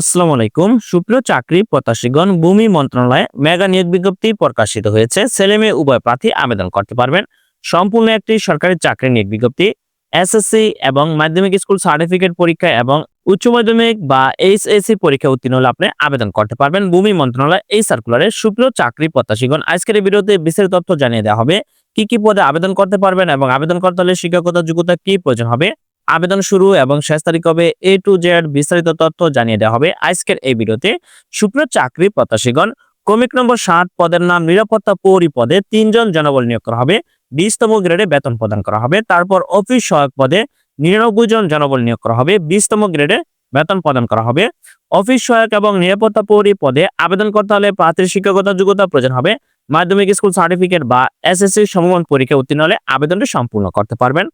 আসসালামু আলাইকুম। সুপ্রিয় চাকরি প্রত্যাশীগণ, ভূমি মন্ত্রণালয়ে মেগা নিয়োগ বিজ্ঞপ্তি প্রকাশিত হয়েছে। ছেলে মেয়ে উভয় প্রার্থী আবেদন করতে পারবেন। সম্পূর্ণ একটি সরকারি চাকরি নিয়োগ বিজ্ঞপ্তি এসএসসি এবং মাধ্যমিক স্কুল সার্টিফিকেট পরীক্ষা এবং উচ্চ মাধ্যমিক বা এইচএসসি পরীক্ষা উত্তীর্ণ হলে আপনি আবেদন করতে পারবেন। ভূমি মন্ত্রণালয় এই সার্কুলারে সুপ্রিয় চাকরি প্রত্যাশীগণ, আজকের এই ভিডিওতে বিস্তারিত তথ্য জানিয়ে দেওয়া হবে। কি কি পদে আবেদন করতে পারবেন এবং আবেদন করতে হলে শিক্ষকতা যোগ্যতা কি প্রয়োজন হবে? আবেদন শুরু এবং শেষ তারিখ হবে এ টু জেড বিস্তারিত তথ্য জানিয়ে দেওয়া হবে আজকের এই ভিডিওতে। সুপ্রিয় চাকরি প্রত্যাশীগণ, ক্রমিক নম্বর সাত পদের নাম নিরাপত্তা পৌরি পদে তিনজন জনবল নিয়োগ করা হবে। বিশতম গ্রেডে বেতন প্রদান করা হবে। তারপর অফিস সহায়ক পদে নিরানব্বই জন জনবল নিয়োগ করা হবে। বিশতম গ্রেডে বেতন প্রদান করা হবে। অফিস সহায়ক এবং নিরাপত্তা পৌরি পদে আবেদন করতে হলে প্রার্থীর শিক্ষকতা যোগ্যতা প্রয়োজন হবে। মাধ্যমিক স্কুল সার্টিফিকেট বা এসএসসি সমমান পরীক্ষা উত্তীর্ণ হলে আবেদনটি সম্পূর্ণ করতে পারবেন।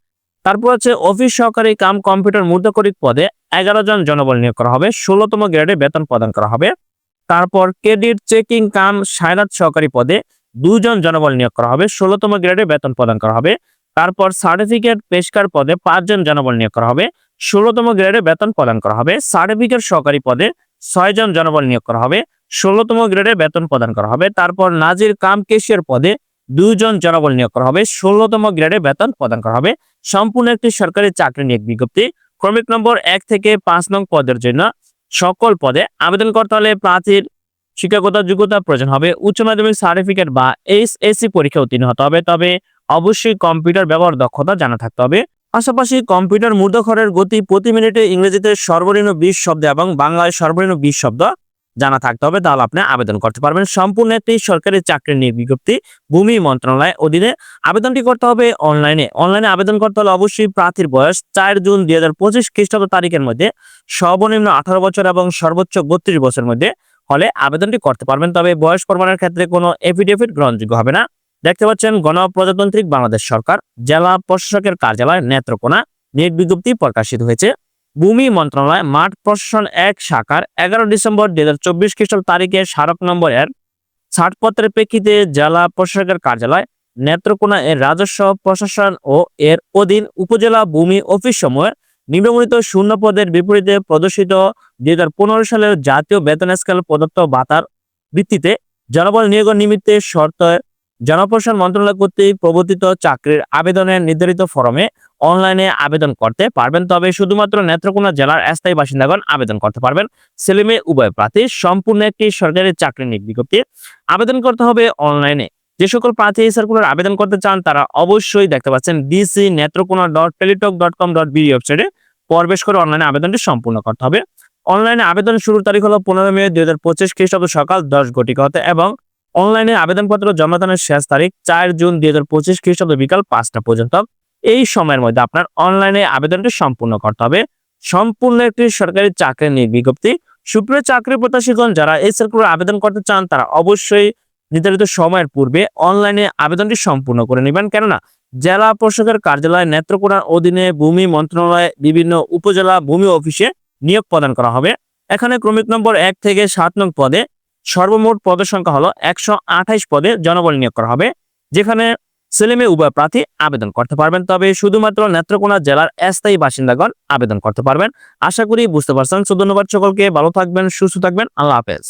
তারপর হচ্ছে অফিস সহকারী কাম কম্পিউটার মুদ্রাকরিক পদে এগারো জন জনবল নিয়োগ করা হবে, ষোলোতম গ্রেডে বেতন প্রদান করা হবে। তারপর ক্রেডিট, চেকিং, কাম সায়নাত সহকারী পদে দুজন জনবল নিয়োগ করা হবে, ষোলোতম গ্রেডে বেতন প্রদান করা হবে। তারপর সার্টিফিকেট পেশকার পদে পাঁচজন জনবল নিয়োগ করা হবে, ষোলোতম গ্রেডে বেতন প্রদান করা হবে। সার্টিফিকেট সহকারী পদে ছয়জন জনবল নিয়োগ করা হবে, ষোলোতম গ্রেডে বেতন প্রদান করা হবে। তারপর নাজির কাম কেশিয়ার পদে দুজন জনবল নিয়োগ করা হবে, ষোলোতম গ্রেডে বেতন প্রদান করা হবে। সম্পূর্ণ একটি সরকারি চাকরি নিয়োগ বিজ্ঞপ্তি। ক্রমিক নম্বর এক থেকে পাঁচ নং পদের জন্য সকল পদে আবেদন করতে হলে প্রার্থীর শিক্ষাগত যোগ্যতা প্রয়োজন হবে। উচ্চ মাধ্যমিক সার্টিফিকেট বা এস এইচএসসি পরীক্ষা উত্তীর্ণ হতে হবে। তবে অবশ্যই কম্পিউটার ব্যবহার দক্ষতা জানা থাকতে হবে। পাশাপাশি কম্পিউটার মূর্ধক্ষরের গতি প্রতি মিনিটে ইংরেজিতে সর্বনিম্ন বিশ শব্দ এবং বাংলায় সর্বনিম্ন বিশ শব্দ জানা থাকতে হবে, তাহলে আপনি আবেদন করতে পারবেন। সম্পূর্ণ একটি সরকারি চাকরির বিজ্ঞপ্তি ভূমি মন্ত্রণালয় অধীনে আবেদনটি করতে হবে অনলাইনে। অনলাইনে আবেদন করতে হলে অবশ্যই প্রার্থীর বয়স চার জুন দুই হাজার পঁচিশ খ্রিস্টাব্দ তারিখের মধ্যে, সর্বনিম্ন আঠারো বছর এবং সর্বোচ্চ বত্রিশ বছরের মধ্যে হলে আবেদনটি করতে পারবেন। তবে বয়স প্রমাণের ক্ষেত্রে কোনো এফিডেভিট গ্রহণযোগ্য হবে না। দেখতে পাচ্ছেন গণপ্রজাতান্ত্রিক বাংলাদেশ সরকার, জেলা প্রশাসকের কার্যালয়, নেত্রকোনা। নিয়োগ বিজ্ঞপ্তি প্রকাশিত হয়েছে। ভূমি মন্ত্রণালয় মাঠ প্রশাসন এক শাখার এগারো ডিসেম্বর দুই হাজার চব্বিশ খ্রিস্টাব্দ তারিখে স্মারক নম্বর এর ছাড়পত্রের প্রেক্ষিতে জেলা প্রশাসকের কার্যালয়, নেত্রকোনা এর রাজস্ব প্রশাসন ও এর অধীন উপজেলা ভূমি অফিস সমূহের নিম্নবর্ণিত শূন্য পদের বিপরীতে প্রদর্শিত দুই হাজার পনেরো সালের জাতীয় বেতন স্কেল প্রদত্ত ভাতার ভিত্তিতে জনবল নিয়োগ নিমিত্তে শর্ত জনপ্রশাসন মন্ত্রণালয় কর্তৃক প্রবর্তিত চাকরির আবেদনের নির্ধারিত ফরমে অনলাইনে আবেদন করতে পারবেন। তবে শুধুমাত্র নেত্রকোনা জেলার স্থায়ী বাসিন্দাগণ আবেদন করতে পারবেন। ছেলেমেয়ে, উভয় প্রার্থী সম্পূর্ণ একটি সরকারি চাকরি বিজ্ঞপ্তি আবেদন করতে হবে অনলাইনে। যে সকল প্রার্থী এই সার্কুলার আবেদন করতে চান, তারা অবশ্যই দেখতে পাচ্ছেন DC Netrokona dot Teletalk dot com dot BD ওয়েবসাইটে প্রবেশ করে অনলাইনে আবেদনটি সম্পূর্ণ করতে হবে। অনলাইনে আবেদন শুরুর তারিখ হলো পনেরো মে দুই হাজার পঁচিশ খ্রিস্টাব্দ সকাল দশ ঘটিকা হতে এবং অনলাইনে আবেদনপত্র জমা দানের শেষ তারিখ চার জুন দুই হাজার পঁচিশ খ্রিস্টাব্দ বিকাল পাঁচটা পর্যন্ত। এই সময়ের মধ্যে আপনার অনলাইনে আবেদনটি সম্পূর্ণ করতে হবে। সম্পূর্ণ একটি সরকারি চাকরি নিয়োগ বিজ্ঞপ্তি। সুপ্রিয় চাকরি প্রত্যাশীগণ, যারা এই সার্কুলার আবেদন করতে চান, তারা অবশ্যই নির্ধারিত সময়ের পূর্বে অনলাইনে আবেদনটি সম্পূর্ণ করে নেবেন। কেননা, জেলা প্রশাসকের কার্যালয় নেত্রকোনার অধীনে ভূমি মন্ত্রণালয়ে বিভিন্ন উপজেলা ভূমি অফিসে নিয়োগ প্রদান করা হবে। এখানে ক্রমিক নম্বর এক থেকে সাত নং পদে সর্বমোট পদের সংখ্যা হলো একশো আঠাইশ পদে জনবল নিয়োগ করা হবে, যেখানে ছেলেমেয়ে উভয় প্রার্থী আবেদন করতে পারবেন। তবে শুধুমাত্র নেত্রকোনা জেলার স্থায়ী বাসিন্দাগণ আবেদন করতে পারবেন। আশা করি বুঝতে পারছেন। ধন্যবাদ সকলকে, ভালো থাকবেন, সুস্থ থাকবেন। আল্লাহ হাফেজ।